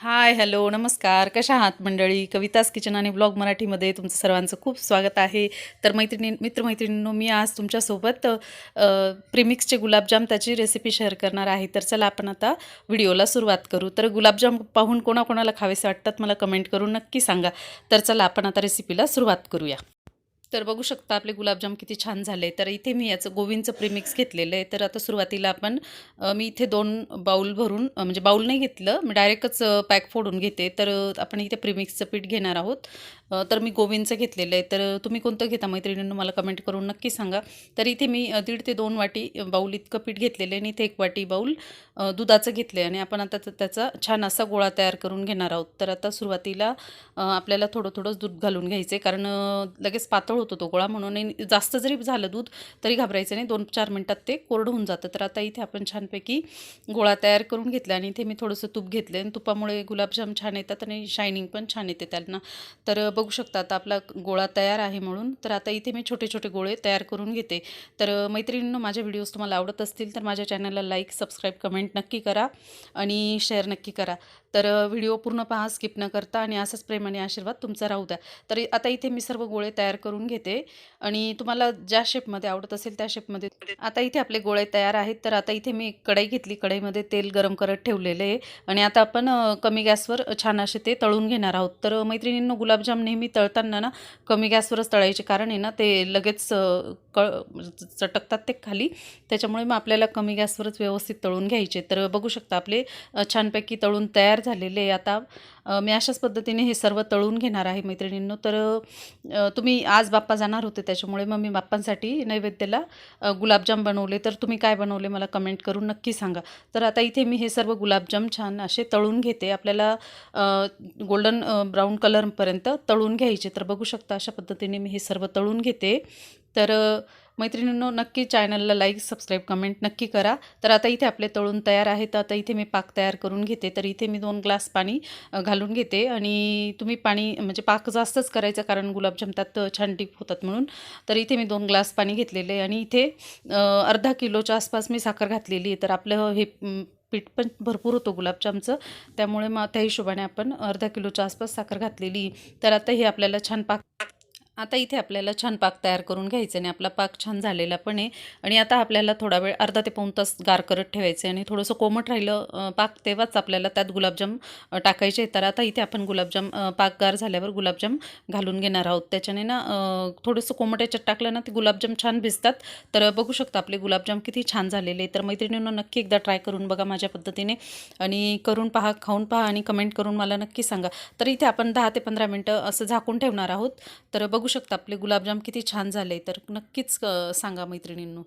Hi hello नमस्कार. कशा आहात मंडळी? कवितास किचन आणि ब्लॉग मराठीमध्ये तुमचं सर्वांचं खूप स्वागत आहे. तर मैत्रिणी मित्रमैत्रिणींनो मी आज तुमच्यासोबत प्रिमिक्सचे गुलाबजाम त्याची रेसिपी शेअर करणार आहे. तर चला आपण आता व्हिडिओला सुरुवात करू. तर गुलाबजाम पाहून कोणाकोणाला खावेसे वाटतात मला कमेंट करून नक्की सांगा. तर चला आपण आता रेसिपीला सुरुवात करूया. तर बघू शकता आपले गुलाबजाम किती छान झाले. तर इथे मी याचं गोविंदचं प्रीमिक्स घेतलेलं आहे. तर आता सुरुवातीला आपण मी इथे दोन बाऊल भरून म्हणजे बाऊल नाही घेतलं मी डायरेक्टच पॅक फोडून घेते. तर आपण इथे प्रीमिक्सचं पीठ घेणार आहोत. तर मी गोविंदचं घेतलेलं आहे. तर तुम्ही कोणतं घेता मैत्रिणींनो मला कमेंट करून नक्की सांगा. तर इथे मी दीड ते दोन वाटी बाऊल इतकं पीठ घेतलेलं आहे आणि इथे एक वाटी बाऊल दुधाचं घेतलं आहे आणि आपण आता त्याचा छान असा गोळा तयार करून घेणार आहोत. तर आता सुरुवातीला आपल्याला थोडं थोडंच दूध घालून घ्यायचं आहे कारण लगेच पातळ होतो तो गोळा म्हणून. जास्त जरी झालं दूध तरी घाबरायचं नाही. दोन चार मिनटात ते कोरडं होऊन जातं. तर आता इथे आपण छानपैकी गोळा तयार करून घेतला आणि इथे मी थोडंसं तूप घेतलं आणि तुपामुळे गुलाबजाम छान येतात आणि शायनिंग पण छान येते त्यांना. तर बघू शकता आता आपला गोळा तयार आहे म्हणून. तर आता इथे मी छोटे छोटे गोळे तयार करून घेते. तर मैत्रिणींनो माझ्या व्हिडिओज तुम्हाला आवडत असतील तर माझ्या चॅनलला लाईक सबस्क्राईब कमेंट नक्की करा आणि शेअर नक्की करा. तर व्हिडिओ पूर्ण पहा स्किप न करता आणि असंच प्रेम आणि आशीर्वाद तुमचा राहू द्या. तर आता इथे मी सर्व गोळे तयार करून घेते. आणि तुम्हाला ज्या शेपमध्ये आवडत असेल त्या शेपमध्ये आता इथे आपले गोळे तयार आहेत. तर आता इथे मी कढई घेतली. कढईमध्ये तेल गरम करत ठेवलेले आहे. आणि आता आपण कमी गॅसवर छान असे ते तळून घेणार आहोत. तर मैत्रिणींनो गुलाबजाम नेहमी तळताना ना कमी गॅसवरच तळायचे कारण आहे ना ते लगेच कळ म्हणजे चटकतात ते खाली. त्याच्यामुळे मग आपल्याला कमी गॅसवरच व्यवस्थित तळून घ्यायचे. तर बघू शकता आपले छानपैकी तळून तयार झालेले आता. मी अशाच पद्धतीने हे सर्व तळून घेणार आहे मैत्रिणींनो. तर तुम्ही आज बाप्पा जाणार होते त्याच्यामुळे मग मी बाप्पांसाठी नैवेद्याला गुलाबजाम बनवले. तर तुम्ही काय बनवले मला कमेंट करून नक्की सांगा. तर आता इथे मी हे सर्व गुलाबजाम छान असे तळून घेते. आपल्याला गोल्डन ब्राऊन कलरपर्यंत तळून घ्यायचे. तर बघू शकता अशा पद्धतीने मी हे सर्व तळून घेते. तर मैत्रिणींनो नक्की चॅनलला लाईक सबस्क्राईब कमेंट नक्की करा. तर आता इथे आपले तळून तयार आहेत. आता इथे मी पाक तयार करून घेते. तर इथे मी दोन ग्लास पाणी घालून घेते. आणि तुम्ही पाणी म्हणजे पाक जास्तच करायचं कारण गुलाबजाम त्यात छान डीप होतात म्हणून. तर इथे मी दोन ग्लास पाणी घेतलेले आहे. आणि इथे अर्धा किलोच्या आसपास मी साखर घातलेली आहे. तर आपलं हे पीठ पण भरपूर होतं गुलाबजामचं. त्यामुळे मग त्या हिशोबाने आपण अर्धा किलोच्या आसपास साखर घातलेली तर आता हे आपल्याला छान पाक आता इथे आपल्याला छान पाक तयार करून घ्यायचं आणि आपला पाक छान झालेला पण आहे. आणि आता आपल्याला थोडा वेळ अर्धा ते पाऊण तास गार करत ठेवायचं आणि थोडंसं कोमट राहिलं पाक तेव्हाच आपल्याला त्यात गुलाबजाम टाकायचे तर आता इथे आपण गुलाबजाम पाक गार झाल्यावर गुलाबजाम घालून घेणार आहोत. त्याच्याने ना थोडंसं कोमट याच्यात टाकलं ना ते गुलाबजाम छान भिजतात. तर बघू शकता आपले गुलाबजाम किती छान झालेले तर मैत्रिणींना नक्की एकदा ट्राय करून बघा माझ्या पद्धतीने. आणि करून पहा खाऊन पहा आणि कमेंट करून मला नक्की सांगा. तर इथे आपण दहा ते पंधरा मिनटं असं झाकून ठेवणार आहोत. तर बघू बघू शकता आपले गुलाबजाम किती छान झाले तर नक्कीच सांगा मैत्रिणींनो.